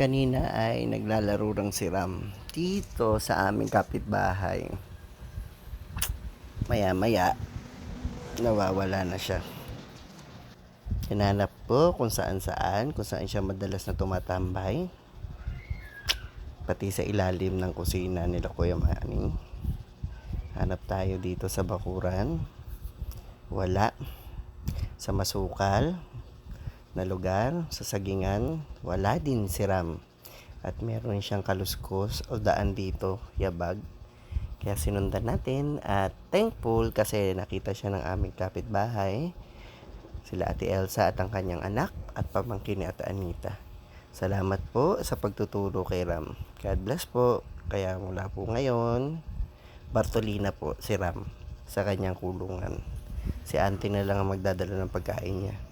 kanina ay naglalaro ng si Ram dito sa aming kapitbahay. Maya maya, nawawala na siya. Hinanap ko kung saan saan, kung saan siya madalas na tumatambay. Pati sa ilalim ng kusina nila Kuya Manny. Hanap tayo dito sa bakuran. Wala. Sa masukal na lugar, sa sagingan, wala din si Ram. At meron siyang kaluskos o daan dito, yabag. Kaya sinundan natin at thankful kasi nakita siya ng aming kapitbahay. Sila Ate Elsa at ang kanyang anak at pamangkin ni Ate Anita. Salamat po sa pagtuturo kay Ram. God bless po. Kaya mula po ngayon, Bartolina po si Ram sa kanyang kulungan. Si auntie na lang ang magdadala ng pagkain niya.